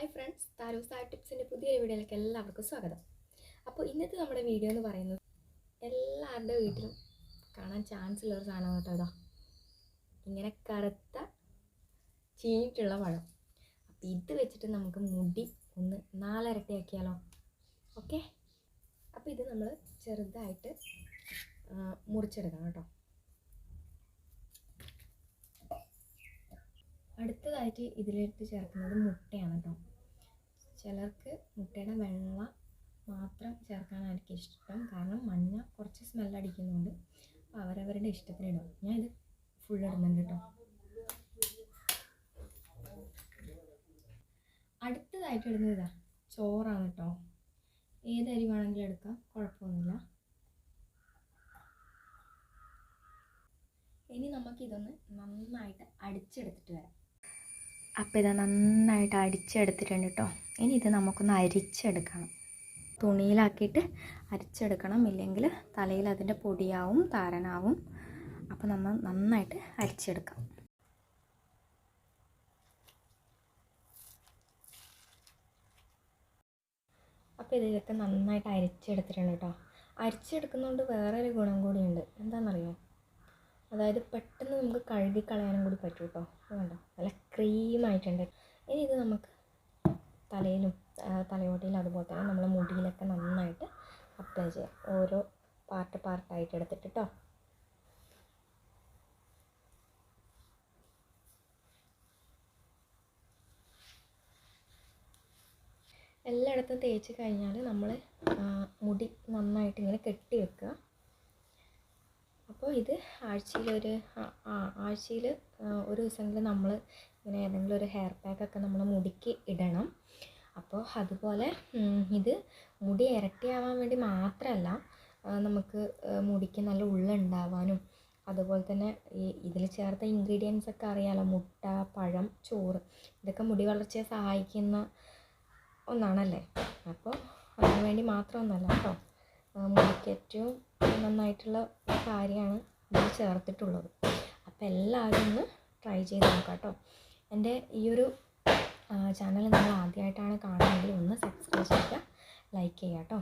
Hi friends താരൂസ് art ടിപ്സിന്റെ പുതിയൊരു വീഡിയോയിലേക്ക് എല്ലാവർക്കും സ്വാഗതം. അപ്പോൾ ഇന്നത്തെ നമ്മുടെ വീഡിയോ എന്ന് പറയുന്നത് എല്ലാവരുടെ വീട്ടിലും കാണാൻ ചാൻസ് ഉള്ള ഒരു കേട്ടോ ഇങ്ങനെ കറുത്ത ചീഞ്ഞിട്ടുള്ള പഴം അപ്പോൾ ഇത് വെച്ചിട്ട് നമുക്ക് മുടി ഒന്ന് നാലരട്ടിയാക്കിയാലോ? ഓക്കെ അപ്പോൾ ഇത് നമ്മൾ ചെറുതായിട്ട് മുറിച്ചെടുക്കണം കേട്ടോ. അടുത്തതായിട്ട് ഇതിലേക്ക് ചേർക്കുന്നത് മുട്ടയാണ് കേട്ടോ. ചിലർക്ക് മുട്ടയുടെ വെള്ള മാത്രം ചേർക്കാനായിരിക്കും ഇഷ്ടം. കാരണം മഞ്ഞ കുറച്ച് സ്മെൽ അടിക്കുന്നുണ്ട് അവരവരുടെ ഇഷ്ടത്തിന് ഇടാം. ഞാൻ ഇത് ഫുൾ ഇടുന്നുണ്ട് കേട്ടോ. അടുത്തതായിട്ട് ഇടുന്നത് ഇതാ ചോറാണ് കേട്ടോ. ഏത് വേണമെങ്കിലും എടുക്കാം കുഴപ്പമൊന്നുമില്ല. ഇനി നമുക്കിതൊന്ന് നന്നായിട്ട് അടിച്ചെടുത്തിട്ട് വരാം. അപ്പോൾ ഇതാ നന്നായിട്ട് അടിച്ചെടുത്തിട്ടുണ്ട് കേട്ടോ. ഇനി ഇത് നമുക്കൊന്ന് അരിച്ചെടുക്കണം. തുണിയിലാക്കിയിട്ട് അരിച്ചെടുക്കണം. ഇല്ലെങ്കിൽ തലയിൽ അതിന്റെ പൊടിയാവും താരനാവും. അപ്പോൾ നമ്മൾ നന്നായിട്ട് അരിച്ചെടുക്കാം. അപ്പോൾ ഇതിലൊക്കെ നന്നായിട്ട് അരിച്ചെടുത്തിട്ടുണ്ട് കേട്ടോ. അരിച്ചെടുക്കുന്നതുകൊണ്ട് വേറൊരു ഗുണം കൂടിയുണ്ട്. എന്താണെന്നറിയോ? അതായത് പെട്ടെന്ന് നമുക്ക് കഴുകി കളയാനും കൂടി പറ്റും കേട്ടോ. വേണ്ട നല്ല ക്രീമായിട്ടുണ്ട്. ഇനി ഇത് നമുക്ക് തലയിലും തലയോട്ടിയിൽ അതുപോലെ തന്നെ നമ്മൾ മുടിയിലൊക്കെ നന്നായിട്ട് അപ്ലൈ ചെയ്യാം. ഓരോ പാർട്ട് പാർട്ടായിട്ട് എടുത്തിട്ട് കേട്ടോ എല്ലായിടത്തും തേച്ച് കഴിഞ്ഞാൽ നമ്മൾ മുടി നന്നായിട്ട് ഇങ്ങനെ കെട്ടി വെക്കുക. അപ്പോൾ ഇത് ആഴ്ചയിൽ ഒരു ആഴ്ചയിൽ ഒരു ദിവസമെങ്കിലും നമ്മൾ ഇങ്ങനെ ഏതെങ്കിലും ഒരു ഹെയർ പാക്കൊക്കെ നമ്മൾ മുടിക്ക് ഇടണം. അപ്പോൾ അതുപോലെ ഇത് മുടി ഇരട്ടിയാവാൻ വേണ്ടി മാത്രമല്ല നമുക്ക് മുടിക്ക് നല്ല ഉള്ളുണ്ടാവാനും അതുപോലെ തന്നെ ഈ ഇതിൽ ചേർത്ത ഇൻഗ്രീഡിയൻസ് ഒക്കെ അറിയാലോ മുട്ട പഴം ചോറ് ഇതൊക്കെ മുടി വളർച്ചയെ സഹായിക്കുന്ന ഒന്നാണല്ലേ? അപ്പോൾ അതിനുവേണ്ടി മാത്രമൊന്നുമല്ല കേട്ടോ. മുടിക്ക് ഏറ്റവും നന്നായിട്ടുള്ള കാര്യമാണ് ഇതിൽ ചേർത്തിട്ടുള്ളത്. അപ്പോൾ എല്ലാവരും ഒന്ന് ട്രൈ ചെയ്ത് നോക്കാം കേട്ടോ. എന്റെ ഈ ഒരു ചാനൽ നിങ്ങൾ ആദ്യമായിട്ടാണ് കാണുന്നതെങ്കിൽ ഒന്ന് സബ്സ്ക്രൈബ് ചെയ്യുക ലൈക്ക് ചെയ്യുക കേട്ടോ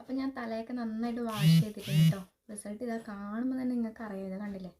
അപ്പം ഞാൻ തലയൊക്കെ നന്നായിട്ട് വാഷ് ചെയ്തിട്ടുണ്ട് കേട്ടോ റിസൾട്ട് ഇതാ കാണുമ്പോൾ തന്നെ നിങ്ങൾക്ക് അറിയാം ഇത് കണ്ടില്ലേ?